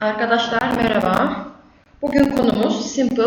Arkadaşlar merhaba. Bugün konumuz simple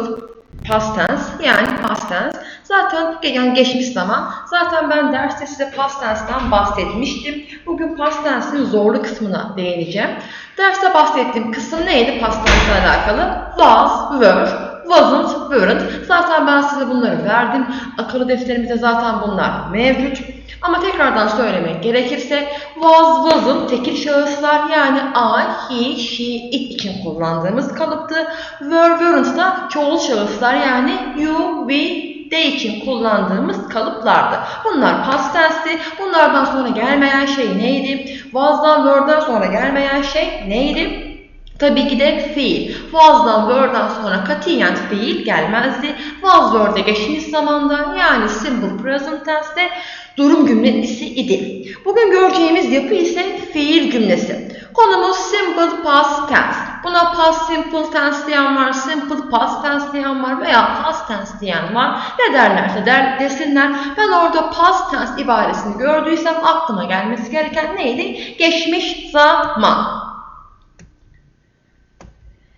past tense yani past tense. Zaten yani geçmiş zaman. Zaten ben derste size past tense'den bahsetmiştim. Bugün past tense'in zorlu kısmına değineceğim. Derste bahsettiğim kısım neydi past tense alakalı? Was, were, wasn't, weren't. Zaten ben size bunları verdim. Akıllı defterimizde zaten bunlar mevcut. Ama tekrardan söylemek gerekirse was, wasn't tekil şahıslar yani I, he, she, it için kullandığımız kalıptı. Were, weren't da çoğul şahıslar yani you, we, they için kullandığımız kalıplardı. Bunlar past tense'ti. Bunlardan sonra gelmeyen şey neydi? Was'dan, were'dan sonra gelmeyen şey neydi? Tabii ki de fiil. Was'dan, were'dan sonra katiyen fiil gelmezdi. Was, were'de geçmiş zamanda yani simple present tense'de durum cümlesi idi. Bugün göreceğimiz yapı ise fiil cümlesi. Konumuz simple past tense. Buna past simple tense diyen var, simple past tense diyen var veya past tense diyen var. Ne derlerse der, desinler. Ben orada past tense ibaresini gördüysem aklıma gelmesi gereken neydi? Geçmiş zaman.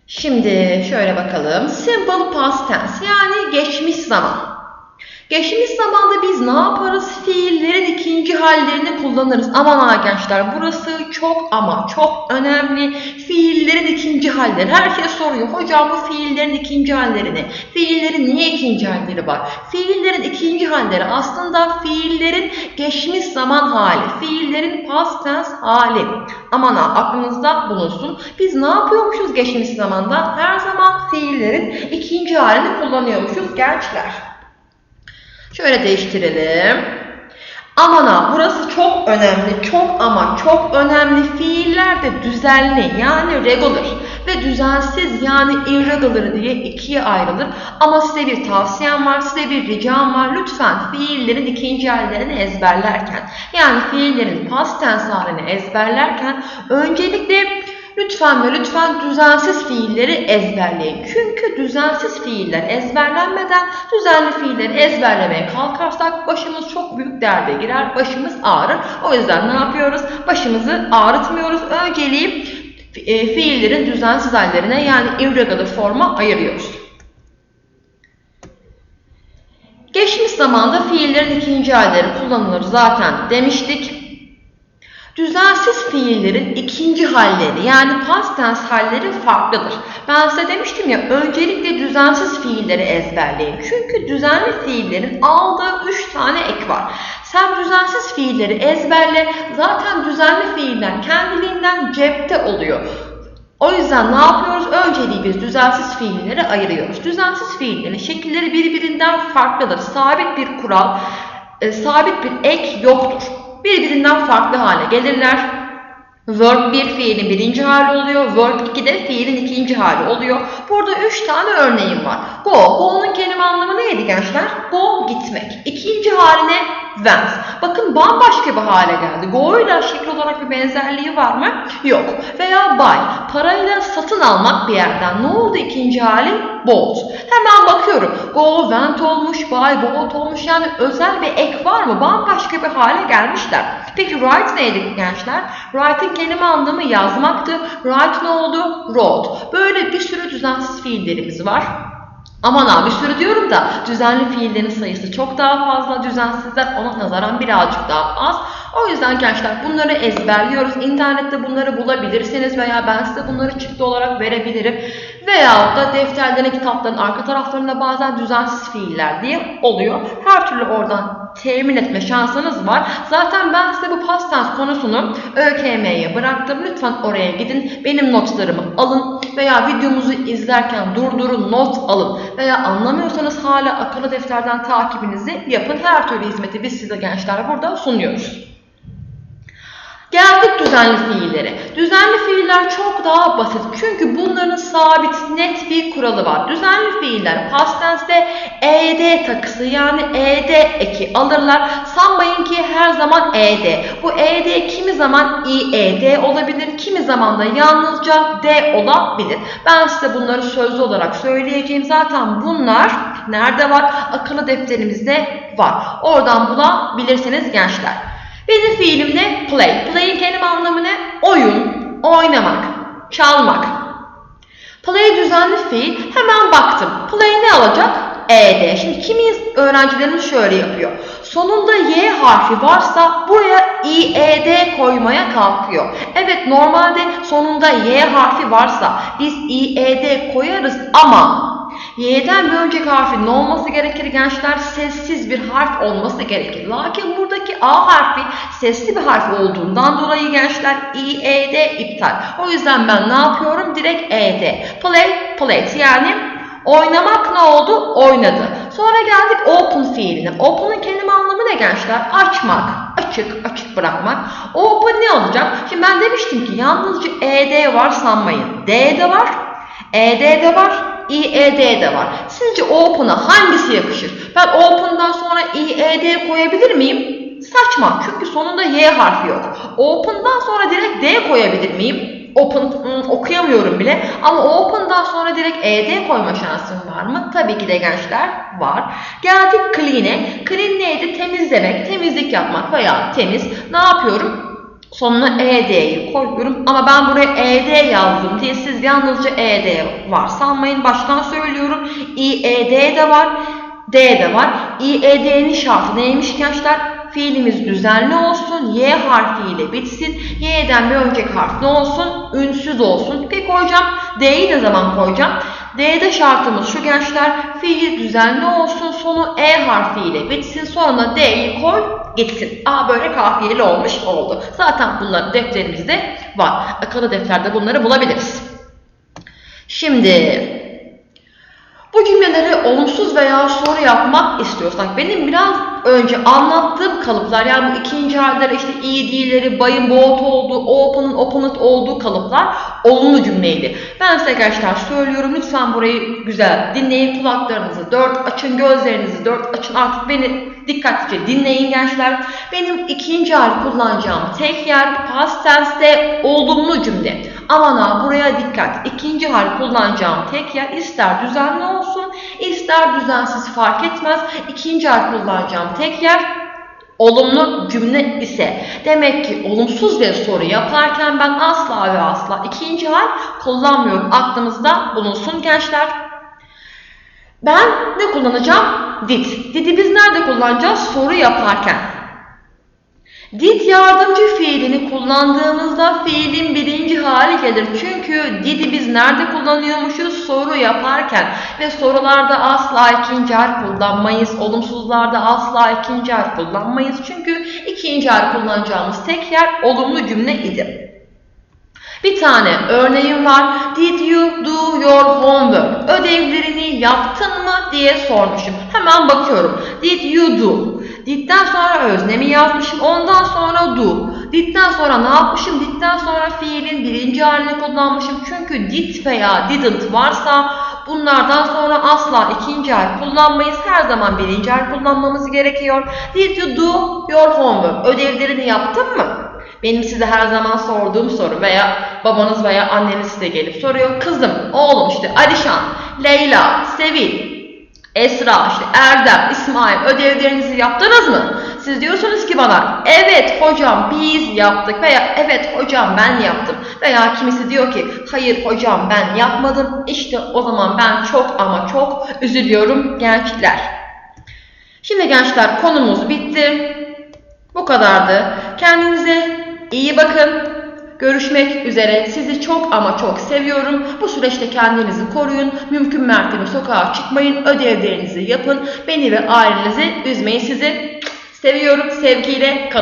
Şimdi şöyle bakalım. Simple past tense yani geçmiş zaman. Geçmiş zamanda biz ne yaparız? Fiillerin ikinci hallerini kullanırız. Aman ha gençler burası çok ama çok önemli. Fiillerin ikinci halleri. Herkes soruyor. Hocam bu fiillerin ikinci hallerini. Fiillerin niye ikinci halleri var? Fiillerin ikinci halleri aslında fiillerin geçmiş zaman hali. Fiillerin past tense hali. Aman ha aklınızda bulunsun. Biz ne yapıyormuşuz geçmiş zamanda? Her zaman fiillerin ikinci halini kullanıyormuşuz gençler. Şöyle değiştirelim. Aman ha burası çok önemli. Çok ama çok önemli. Fiiller de düzenli yani regular ve düzensiz yani irregular diye ikiye ayrılır. Ama size bir tavsiyem var, size bir ricam var. Lütfen fiillerin ikinci hallerini ezberlerken yani fiillerin past tense halini ezberlerken öncelikle Lütfen ve lütfen düzensiz fiilleri ezberleyin. Çünkü düzensiz fiiller ezberlenmeden düzenli fiilleri ezberlemeye kalkarsak başımız çok büyük derde girer, başımız ağrır. O yüzden ne yapıyoruz? Başımızı ağrıtmıyoruz. Önceliği e, fiillerin düzensiz hallerine yani irregular forma ayırıyoruz. Geçmiş zamanda fiillerin ikinci halleri kullanılır zaten demiştik. Düzensiz fiillerin ikinci halleri yani past tense halleri farklıdır. Ben size demiştim ya öncelikle düzensiz fiilleri ezberleyin. Çünkü düzenli fiillerin aldığı 3 tane ek var. Sen düzensiz fiilleri ezberle. Zaten düzenli fiiller kendiliğinden cepte oluyor. O yüzden ne yapıyoruz? Önceliği biz düzensiz fiilleri ayırıyoruz. Düzensiz fiillerin şekilleri birbirinden farklıdır. Sabit bir kural, e, sabit bir ek yoktur birbirinden farklı hale gelirler. Verb 1 fiilin birinci hali oluyor. Verb 2 de fiilin ikinci hali oluyor. Burada 3 tane örneğim var. Go. Go'nun kelime anlamı neydi gençler? Go gitmek. İkinci haline went. Bakın bambaşka bir hale geldi. Go ile şekil olarak bir benzerliği var mı? Yok. Veya buy. Parayla satın almak bir yerden. Ne oldu ikinci hali? Bought. Hemen bakıyorum. Go went olmuş, buy bought olmuş. Yani özel bir ek var mı? Bambaşka bir hale gelmişler. Peki write neydi gençler? Write'in kelime anlamı yazmaktı. Write ne oldu? Wrote. Böyle bir sürü düzensiz fiillerimiz var. Aman abi sürü diyorum da düzenli fiillerin sayısı çok daha fazla. Düzensizler ona nazaran birazcık daha az. O yüzden gençler bunları ezberliyoruz. İnternette bunları bulabilirsiniz veya ben size bunları çıktı olarak verebilirim. Veya da defterlerin, kitapların arka taraflarında bazen düzensiz fiiller diye oluyor. Her türlü oradan temin etme şansınız var. Zaten ben size bu past tense konusunu ÖKM'ye bıraktım. Lütfen oraya gidin. Benim notlarımı alın veya videomuzu izlerken durdurun, not alın veya anlamıyorsanız hala akıllı defterden takibinizi yapın. Her türlü hizmeti biz size gençler burada sunuyoruz. Geldik düzenli fiillere. Düzenli fiiller çok daha basit. Çünkü bunların sabit, net bir kuralı var. Düzenli fiiller past tense'de ed takısı yani ed eki alırlar. Sanmayın ki her zaman ed. Bu ed kimi zaman ied olabilir, kimi zaman da yalnızca d olabilir. Ben size bunları sözlü olarak söyleyeceğim. Zaten bunlar nerede var? Akıllı defterimizde var. Oradan bulabilirsiniz gençler. Benim fiilim ne? Play. Play'in kelime anlamı ne? Oyun, oynamak, çalmak. Play düzenli fiil. Hemen baktım. Play ne alacak? ED. Şimdi kimi öğrencilerimiz şöyle yapıyor. Sonunda Y harfi varsa buraya IED koymaya kalkıyor. Evet normalde sonunda Y harfi varsa biz IED koyarız ama Y'den bir önceki harfin olması gerekir gençler? Sessiz bir harf olması gerekir. Lakin buradaki A harfi sesli bir harf olduğundan dolayı gençler IED iptal. O yüzden ben ne yapıyorum? Direkt ED. Play, played yani oynamak ne oldu? Oynadı. Sonra geldik open fiiline. Open'ın kelime anlamı ne gençler? Açmak, açık, açık bırakmak. Open ne olacak? Şimdi ben demiştim ki yalnızca ED var sanmayın. D de var, ED de var, IED de var. Sizce open'a hangisi yakışır? Ben open'dan sonra IED koyabilir miyim? Saçma çünkü sonunda Y harfi yok. Open'dan sonra direkt D koyabilir miyim? Open hmm, okuyamıyorum bile ama open'dan sonra direkt ED koyma şansım var mı? Tabii ki de gençler var. Geldik clean'e. Clean neydi? Temizlemek, temizlik yapmak veya temiz. Ne yapıyorum? Sonuna ED'yi koyuyorum ama ben buraya ED yazdım diye siz yalnızca ED var sanmayın. Baştan söylüyorum. IED de var. D de var. IED'nin şartı neymiş gençler? Fiilimiz düzenli olsun, Y harfiyle bitsin. Y'den bir önceki harf ne olsun? Ünsüz olsun. Peki hocam D'yi ne zaman koyacağım? D'de şartımız şu gençler. Fiil düzenli olsun, sonu E harfiyle bitsin. Sonra D'yi koy, gitsin. A böyle kafiyeli olmuş oldu. Zaten bunlar defterimizde var. Akıllı defterde bunları bulabiliriz. Şimdi bu cümleleri olumsuz veya soru yapmak istiyorsak benim biraz önce anlattığım kalıplar yani bu ikinci haller işte iyi değilleri, bayın boğut olduğu, open'ın opponent olduğu kalıplar olumlu cümleydi. Ben size arkadaşlar söylüyorum lütfen burayı güzel dinleyin kulaklarınızı dört açın gözlerinizi dört açın artık beni dikkatlice dinleyin gençler. Benim ikinci hal kullanacağım tek yer past tense'de olumlu cümle. Aman ha buraya dikkat. İkinci hal kullanacağım tek yer ister düzenli olsun ister düzensiz fark etmez. İkinci hal kullanacağım tek yer olumlu cümle ise. Demek ki olumsuz bir soru yaparken ben asla ve asla ikinci hal kullanmıyorum. Aklımızda bulunsun gençler. Ben ne kullanacağım? Did. Did'i biz nerede kullanacağız? Soru yaparken. Did yardımcı fiilini kullandığımızda fiilin birinci hali gelir. Çünkü did'i biz nerede kullanıyormuşuz? Soru yaparken. Ve sorularda asla ikinci harf kullanmayız. Olumsuzlarda asla ikinci harf kullanmayız. Çünkü ikinci harf kullanacağımız tek yer olumlu cümle idi. Bir tane örneğim var. Did you do your homework? Ödevlerini yaptın mı diye sormuşum. Hemen bakıyorum. Did you do? Did'den sonra öznemi yazmışım. Ondan sonra do. Did'den sonra ne yapmışım? Did'den sonra fiilin birinci halini kullanmışım. Çünkü did veya didn't varsa bunlardan sonra asla ikinci hal kullanmayız. Her zaman birinci hal kullanmamız gerekiyor. Did you do your homework? Ödevlerini yaptın mı? Benim size her zaman sorduğum soru veya babanız veya anneniz size gelip soruyor. Kızım, oğlum işte Alişan, Leyla, Sevil, Esra, işte Erdem, İsmail ödevlerinizi yaptınız mı? Siz diyorsunuz ki bana evet hocam biz yaptık veya evet hocam ben yaptım veya kimisi diyor ki hayır hocam ben yapmadım. İşte o zaman ben çok ama çok üzülüyorum gençler. Şimdi gençler konumuz bitti. Bu kadardı. Kendinize iyi bakın. Görüşmek üzere. Sizi çok ama çok seviyorum. Bu süreçte kendinizi koruyun. Mümkün mertebe sokağa çıkmayın. Ödevlerinizi yapın. Beni ve ailenizi üzmeyin. Sizi seviyorum. Sevgiyle kalın.